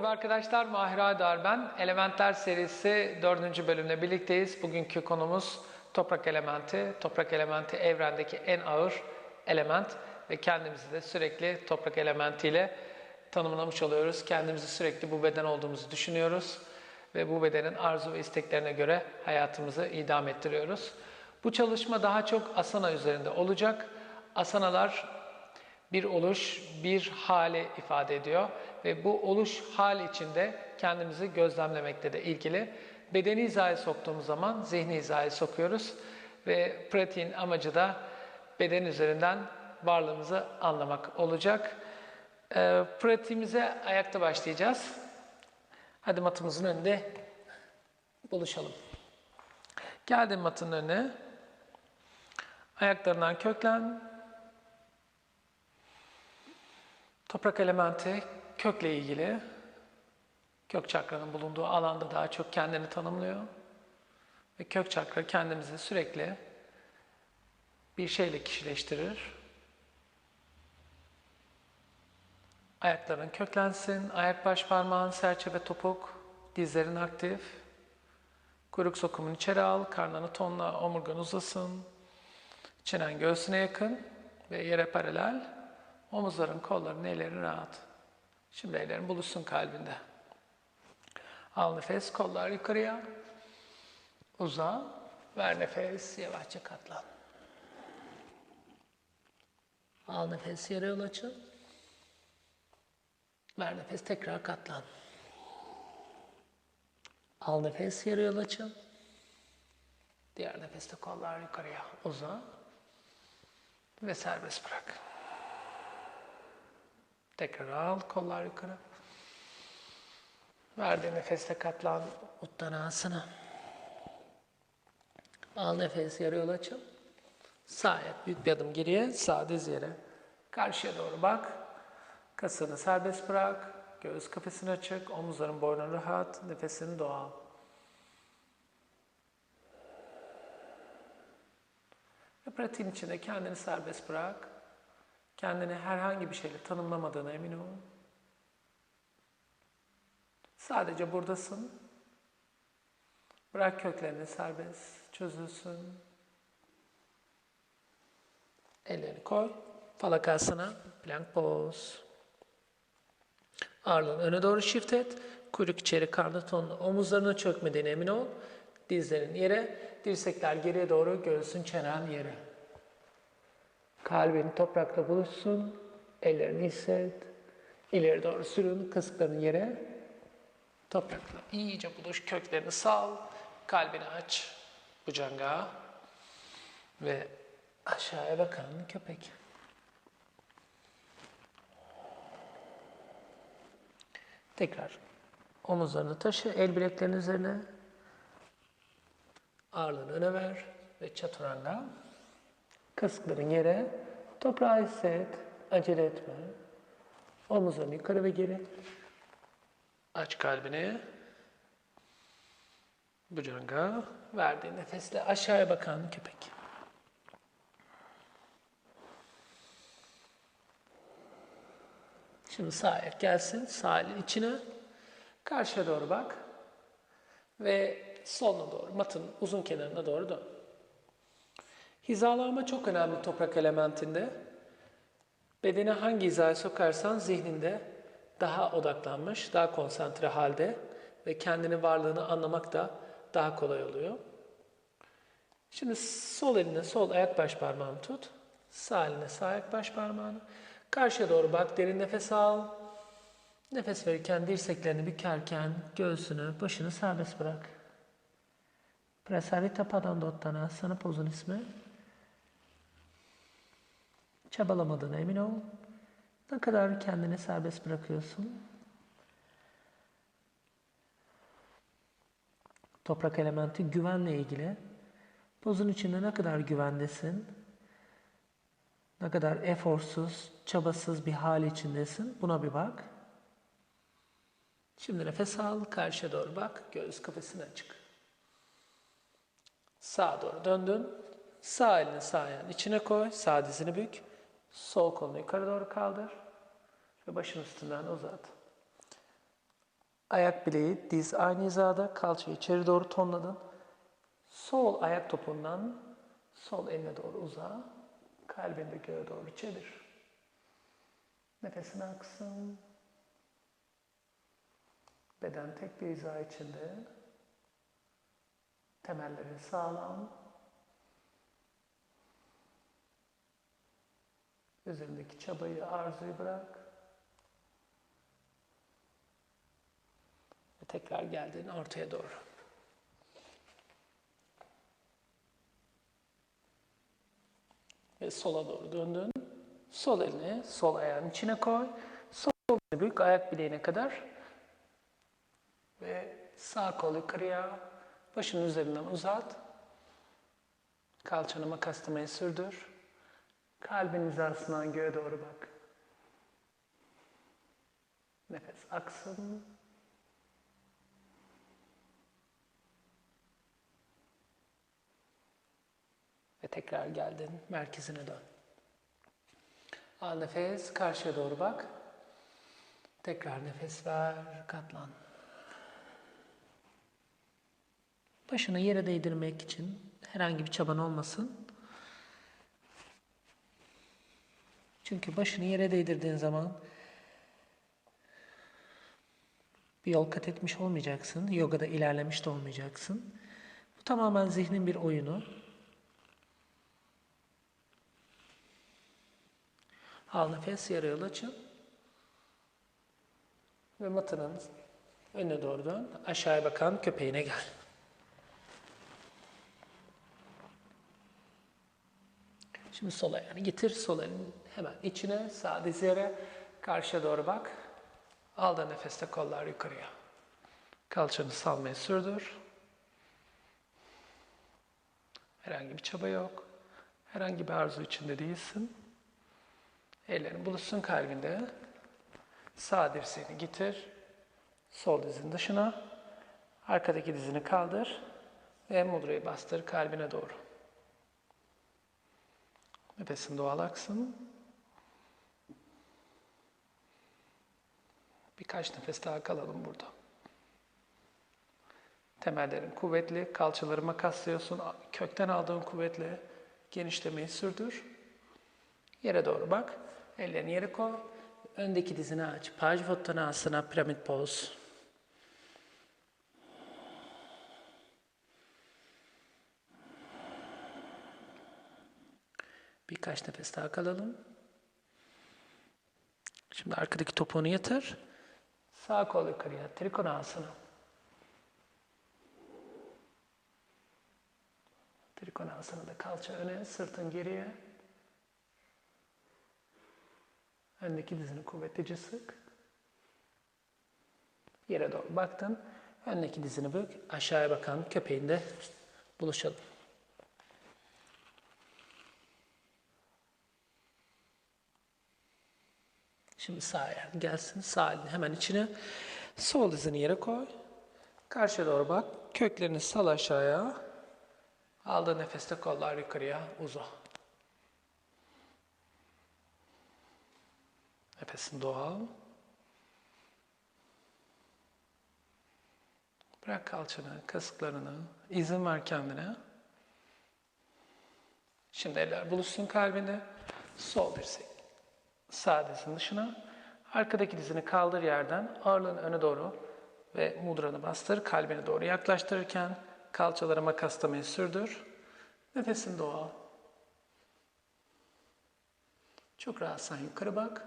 Merhaba arkadaşlar, Mahir Aydar ben. Elementler serisi 4. bölümle birlikteyiz. Bugünkü konumuz toprak elementi. Toprak elementi evrendeki en ağır element ve kendimizi de sürekli toprak elementiyle tanımlamış oluyoruz. Kendimizi sürekli bu beden olduğumuzu düşünüyoruz ve bu bedenin arzu ve isteklerine göre hayatımızı idam ettiriyoruz. Bu çalışma daha çok asana üzerinde olacak. Asanalar bir oluş, bir hali ifade ediyor ve bu oluş hal içinde kendimizi gözlemlemekle de ilgili. Bedeni hizaya soktuğumuz zaman zihni hizaya sokuyoruz ve pratiğin amacı da beden üzerinden varlığımızı anlamak olacak. E, pratiğimize ayakta başlayacağız. Hadi matımızın önünde buluşalım. Geldim matın önüne. Ayaklarından köklen. Toprak elementi kökle ilgili. Kök çakranın bulunduğu alanda daha çok kendini tanımlıyor. Ve kök çakra kendimizi sürekli bir şeyle kişileştirir. Ayakların köklensin, ayak baş parmağın, serçe ve topuk, dizlerin aktif. Kuyruk sokumunu içeri al, karnını tonla, omurgan uzasın. Çenen göğsüne yakın ve yere paralel. Omuzların, kolların, ellerin rahat. Şimdi ellerin buluşsun kalbinde. Al nefes, kollar yukarıya. Uza. Ver nefes, yavaşça katlan. Al nefes, yarı yol açın. Ver nefes, tekrar katlan. Al nefes, yarı yol açın. Diğer nefeste kollar yukarıya. Uza. Ve serbest bırak. Tekrar al, kollar yukarı. Verdiğin nefeste katlan Uttanasana. Al nefes, yarı yol açın. Sağ ayak büyük bir adım geriye, sağ diz yere. Karşıya doğru bak. Kasını serbest bırak. Göğüs kafesini açık, omuzların boynun rahat, nefesini doğal. Ve pratiğin içinde kendini serbest bırak. Kendini herhangi bir şeyle tanımlamadığına emin ol. Sadece buradasın. Bırak köklerini serbest, çözülsün. Ellerini koy. Falakasana, plank pose. Ağırlığını öne doğru shift et. Kuyruk içeri karnı tonlu. Omuzlarına çökmediğine emin ol. Dizlerin yere, dirsekler geriye doğru, göğsün çenen yere. Kalbin toprakla buluşsun. Ellerini hisset. İleri doğru sürün. Kısıklarını yere. Toprakla iyice buluş. Köklerini sal. Kalbini aç. Bucanga. Ve aşağıya bakan köpek. Tekrar omuzlarını taşı, el bileklerinin üzerine. Ağırlığını öne ver ve çaturanga. Kasıkların yere, toprağı hisset, acele etme. Omuzlarını yukarı ve geri. Aç kalbini. Bujanga. Verdiğin nefesle aşağıya bakan köpek. Şimdi sağ ayak gelsin. Sağ elin içine. Karşıya doğru bak. Ve soluna doğru, matın uzun kenarına doğru dön. Hizalama çok önemli toprak elementinde. Bedeni hangi hizaya sokarsan zihninde daha odaklanmış, daha konsantre halde ve kendini varlığını anlamak da daha kolay oluyor. Şimdi sol eline sol ayak baş parmağını tut. Sağ eline sağ ayak baş parmağını. Karşıya doğru bak, derin nefes al. Nefes verirken dirseklerini bükerken göğsünü, başını serbest bırak. Prasarita Padandottanasana pozun ismi. Çabalamadığına emin ol. Ne kadar kendini serbest bırakıyorsun. Toprak elementi güvenle ilgili. Pozun içinde ne kadar güvendesin. Ne kadar eforsuz, çabasız bir hal içindesin. Buna bir bak. Şimdi nefes al, karşıya doğru bak. Göğüs kafesine açık. Sağa doğru döndün. Sağ elini sağ ayağın içine koy. Sağ dizini bük. Sol kolunu yukarı doğru kaldır. Ve başın üstünden uzat. Ayak bileği, diz aynı hizada. Kalçayı içeri doğru tonladın. Sol ayak topundan sol eline doğru uza. Kalbini de göğe doğru çevir. Nefesini aksın. Beden tek bir hiza içinde. Temelleri sağlam. Üzerindeki çabayı, arzuyu bırak. Ve tekrar geldin ortaya doğru. Ve sola doğru döndün. Sol elini sol ayağın içine koy. Sol elini büyük ayak bileğine kadar. Ve sağ kol yukarıya. Başının üzerinden uzat. Kalçanı makaslamaya sürdür. Kalbin hizasından göğe doğru bak. Nefes aksın. Ve tekrar geldin, merkezine dön. Al nefes, karşıya doğru bak. Tekrar nefes ver, katlan. Başını yere değdirmek için herhangi bir çaban olmasın. Çünkü başını yere değdirdiğin zaman bir yol kat etmiş olmayacaksın. Yogada ilerlemiş de olmayacaksın. Bu tamamen zihnin bir oyunu. Al nefes, yarı yol açın. Ve matının önüne doğru dön. Aşağıya bakan köpeğine gel. Şimdi sol ayağını getir, sol elin hemen içine, sağ diz yere, karşıya doğru bak. Al da nefeste kollar yukarıya. Kalçanı salmaya sürdür. Herhangi bir çaba yok. Herhangi bir arzu içinde değilsin. Ellerin buluşsun kalbinde. Sağ dirseğini getir. Sol dizin dışına. Arkadaki dizini kaldır. Ve mudrayı bastır kalbine doğru. Nefesin doğal aksın. Birkaç nefes daha kalalım burada. Temellerin kuvvetli, kalçaları makaslıyorsun. Kökten aldığın kuvvetle genişlemeyi sürdür. Yere doğru bak. Ellerini yere koy. Öndeki dizini aç. Pajvottanasana piramit poz. Birkaç nefes daha kalalım. Şimdi arkadaki topuğunu yatır. Sağ kol yukarıya. Trikonasana. Trikonasana kalça öne, sırtın geriye. Öndeki dizini kuvvetlice sık. Yere doğru baktın. Öndeki dizini bük. Aşağıya bakan köpeğinde buluşalım. Şimdi sağ ayağın gelsin. Sağ elini hemen içine. Sol dizini yere koy. Karşıya doğru bak. Köklerini sal aşağıya. Aldığın nefeste kollar yukarıya uza. Nefesin doğal. Bırak kalçanı, kasıklarını, izin ver kendine. Şimdi eller buluşsun kalbinde. Sol dirsek. Sağ dışına. Arkadaki dizini kaldır yerden. Ağırlığını öne doğru ve mudranı bastır. Kalbine doğru yaklaştırırken kalçaları makaslamayı sürdür. Nefesin doğal. Çok rahatsan yukarı bak.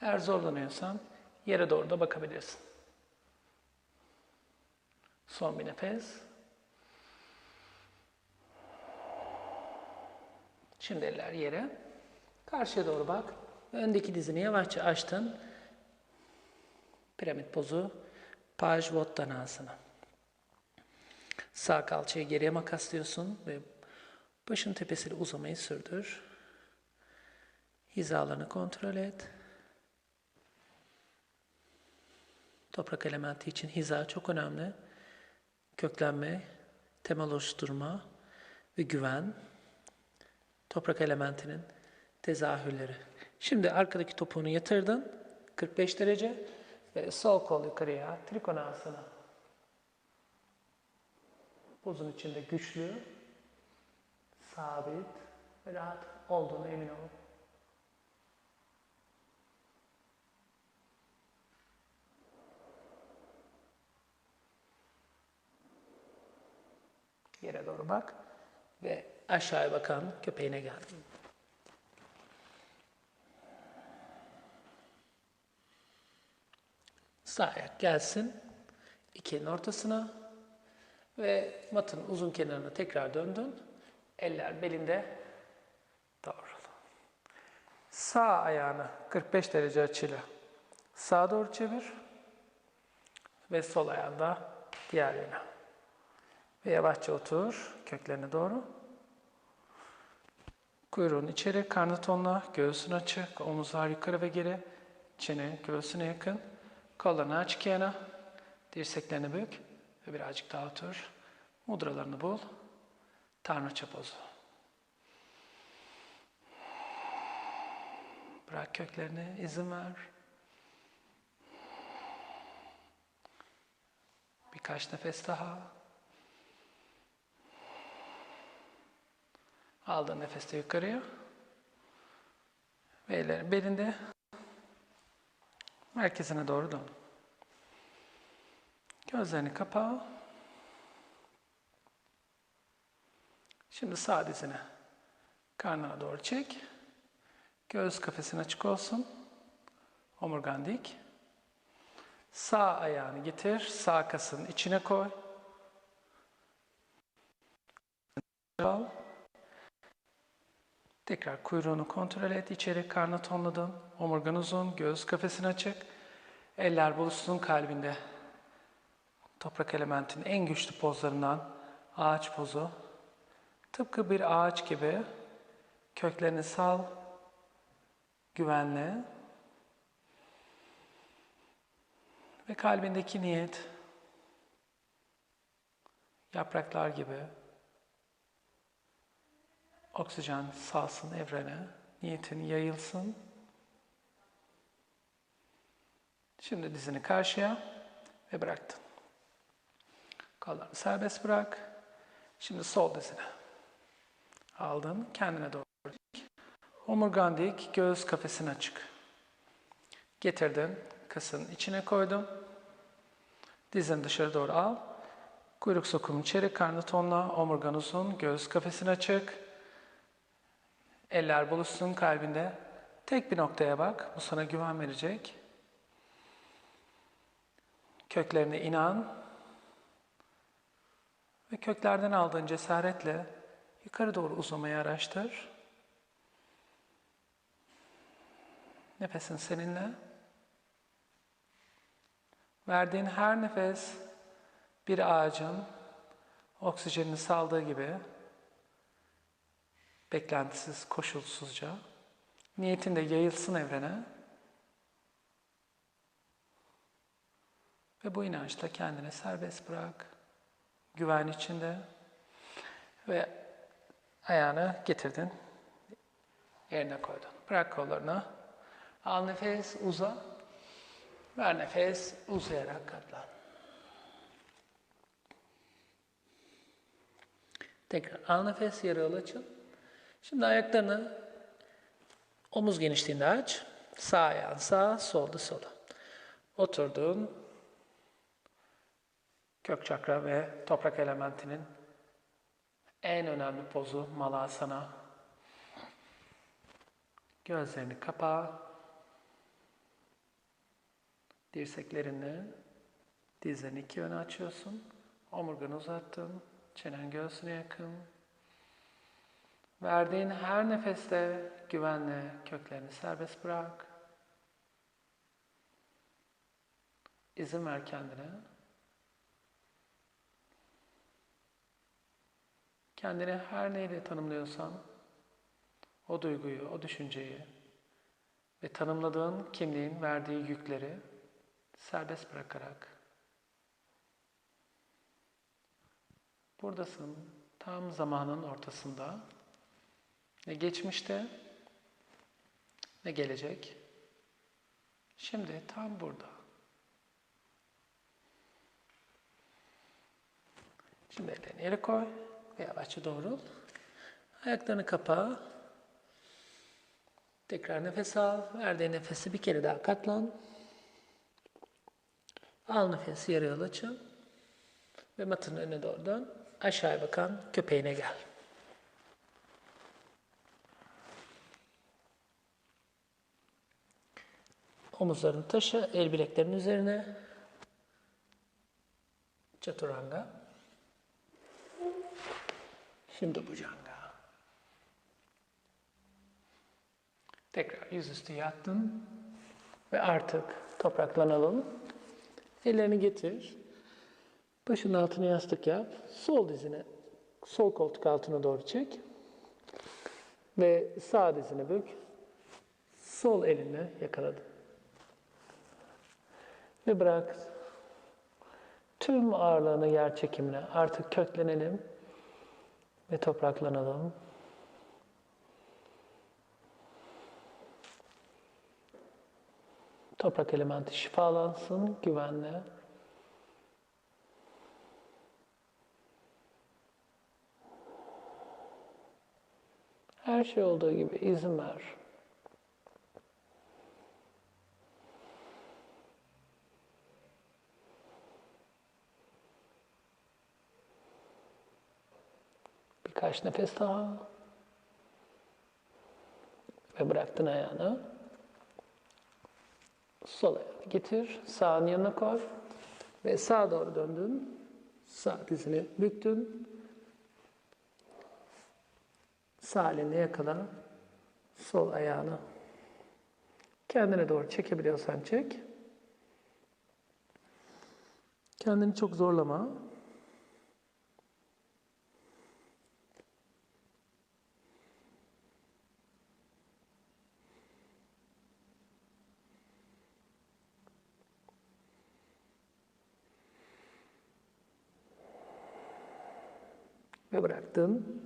Eğer zorlanıyorsan yere doğru da bakabilirsin. Son bir nefes. Şimdi eller yere. Karşıya doğru bak. Öndeki dizini yavaşça açtın. Piramit pozu. Pajvottanasana. Sağ kalçayı geriye makaslıyorsun ve başın tepesiyle uzamayı sürdür. Hizalarını kontrol et. Toprak elementi için hiza çok önemli. Köklenme, temel oluşturma ve güven. Toprak elementinin tezahürleri. Şimdi arkadaki topuğunu yatırdın. 45 derece. Ve sol kol yukarıya. Trikonasana. Buzun içinde güçlü, sabit ve rahat olduğunu emin olun. Yere doğru bak ve aşağıya bakan köpeğine gel. Sağ ayak gelsin. İkinin ortasına ve matın uzun kenarına tekrar döndün. Eller belinde doğrul. Sağ ayağını 45 derece açıyla sağa doğru çevir ve sol ayağını da diğer yöne. Ve yavaşça otur köklerine doğru. Kuyruğun içeri, karnı tonla, göğsün açık, omuzlar yukarı ve geri, çene göğsüne yakın. Kollarını aç iki dirseklerini bük ve birazcık daha otur. Mudralarını bul. Tanrıça pozu. Bırak köklerini, izin ver. Birkaç nefes daha. Aldığın nefeste yukarıya. Ve ellerin belinde. Merkezine doğru dön. Gözlerini kapa. Şimdi sağ dizini karnına doğru çek. Göğüs kafesin açık olsun. Omurgan dik. Sağ ayağını getir. Sağ kasın içine koy. Al. Tekrar kuyruğunu kontrol et. İçeri karnı tonladın. Omurgan uzun. Göğüs kafesin açık. Eller buluşsun kalbinde. Toprak elementinin en güçlü pozlarından ağaç pozu. Tıpkı bir ağaç gibi köklerini sal, güvenli ve kalbindeki niyet yapraklar gibi oksijen salsın evrene, niyetin yayılsın. Şimdi dizini karşıya ve bıraktın. Kollarını serbest bırak. Şimdi sol dizine. Aldın, kendine doğru dik. Omurgan dik, göğüs kafesin açık. Getirdin, kasın içine koydun. Dizini dışarı doğru al. Kuyruk sokumu içeri, karnı tonla, omurgan uzun, göğüs kafesin açık. Eller buluşsun kalbinde. Tek bir noktaya bak, bu sana güven verecek. Köklerine inan, ve köklerden aldığın cesaretle yukarı doğru uzamayı araştır. Nefesin seninle. Verdiğin her nefes bir ağacın oksijenini saldığı gibi beklentisiz, koşulsuzca niyetin de yayılsın evrene ve bu inançla kendini serbest bırak güven içinde ve ayağını getirdin, yerine koydun. Bırak kollarını. Al nefes, uza. Ver nefes, uzayarak katlan. Tekrar al nefes, yarı yol açın. Şimdi ayaklarını omuz genişliğinde aç. Sağ ayağın sağ, solda sola. Oturdun, Kök çakra ve toprak elementinin en önemli pozu malasana. Gözlerini kapa. Dirseklerini dizlerini iki yöne açıyorsun. Omurganı uzattın. Çenen göğsüne yakın. Verdiğin her nefeste güvenle köklerini serbest bırak. İzin ver kendine. Kendini her neyle tanımlıyorsan, o duyguyu, o düşünceyi ve tanımladığın kimliğin verdiği yükleri serbest bırakarak buradasın, tam zamanın ortasında ve geçmişte ve gelecek. Şimdi tam burada. Şimdi ellerini yere koy ve yavaşça doğrul. Ayaklarını kapa. Tekrar nefes al. Verdiğin nefesi bir kere daha katlan. Al nefesi yarı yol açın. Ve matının önüne doğrudan aşağıya bakan köpeğine gel. Omuzlarını taşı, el bileklerinin üzerine. Chaturanga. Şimdi Bhujanga. Tekrar yüzüstü yattın. Ve artık topraklanalım. Ellerini getir. Başının altına yastık yap. Sol dizini sol koltuk altına doğru çek. Ve sağ dizini bük. Sol elinle yakaladım. Ve bırak. Tüm ağırlığını yer çekimine. Artık köklenelim ve topraklanalım. Toprak elementi şifalansın güvenle. Her şey olduğu gibi izin ver. Birkaç nefes daha. Ve bıraktın ayağını. Sol ayağını getir. Sağın yanına koy. Ve sağa doğru döndün. Sağ dizini büktün. Sağ elini yakala. Sol ayağını kendine doğru çekebiliyorsan çek. Kendini çok zorlama. Ve bıraktın.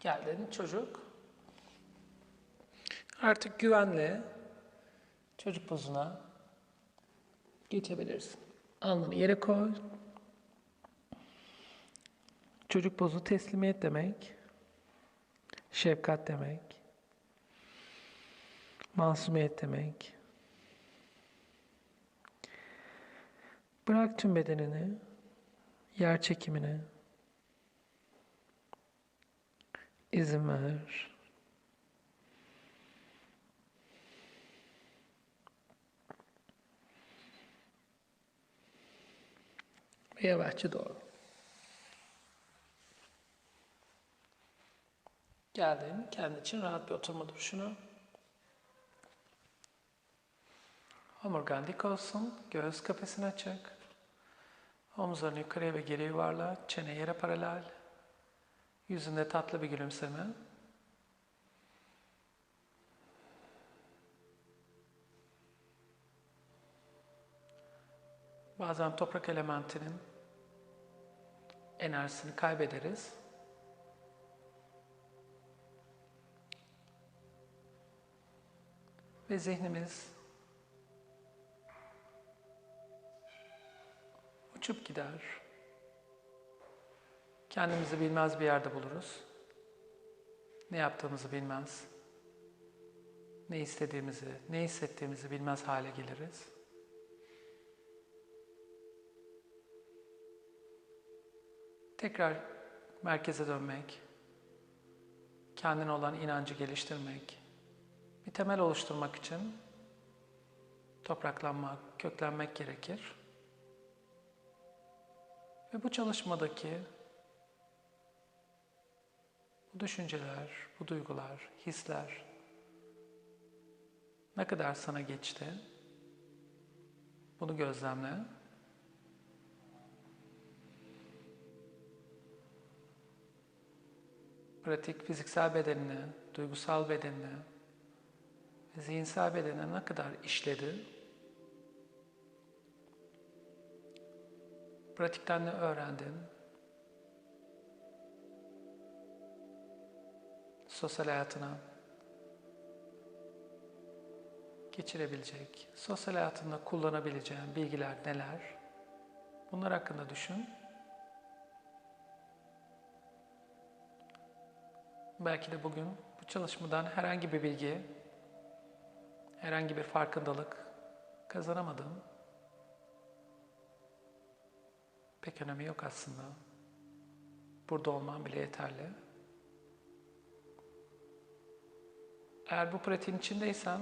Geldin çocuk. Artık güvenle çocuk pozuna geçebilirsin. Alnını yere koy. Çocuk pozu teslimiyet demek. Şefkat demek. Masumiyet demek. Bırak tüm bedenini, yer çekimini, izin ver. Ve yavaşça doğru. Geldin, kendi için rahat bir oturma duruşuna. Omurgan dik olsun, göğüs kafesini açık. Omuzlarını yukarıya ve geri yuvarla, çene yere paralel. Yüzünde tatlı bir gülümseme. Bazen toprak elementinin enerjisini kaybederiz. Ve zihnimiz uçup gider. Kendimizi bilmez bir yerde buluruz. Ne yaptığımızı bilmez. Ne istediğimizi, ne hissettiğimizi bilmez hale geliriz. Tekrar merkeze dönmek, kendine olan inancı geliştirmek, bir temel oluşturmak için topraklanmak, köklenmek gerekir. Ve bu çalışmadaki bu düşünceler, bu duygular, hisler ne kadar sana geçti? Bunu gözlemle. Pratik fiziksel bedenine, duygusal bedenine ve zihinsel bedenine ne kadar işledi? Pratikten ne öğrendin? Sosyal hayatına, geçirebilecek, sosyal hayatında kullanabileceğin bilgiler neler? Bunlar hakkında düşün. Belki de bugün bu çalışmadan herhangi bir bilgi, herhangi bir farkındalık kazanamadın. Pek önemi yok aslında. Burada olman bile yeterli. Eğer bu pratiğin içindeysen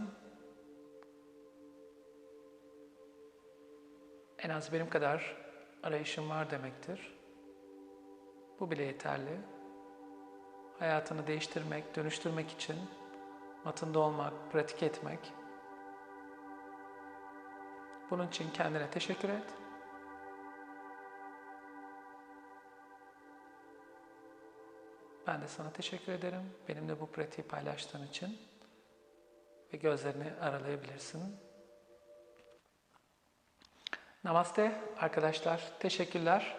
en az benim kadar arayışın var demektir. Bu bile yeterli. Hayatını değiştirmek, dönüştürmek için matında olmak, pratik etmek. Bunun için kendine teşekkür et. Ben de sana teşekkür ederim. Benimle bu pratiği paylaştığın için. Ve gözlerini aralayabilirsin. Namaste arkadaşlar. Teşekkürler.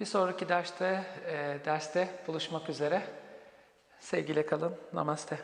Bir sonraki derste, e, derste buluşmak üzere. Sevgiyle kalın. Namaste.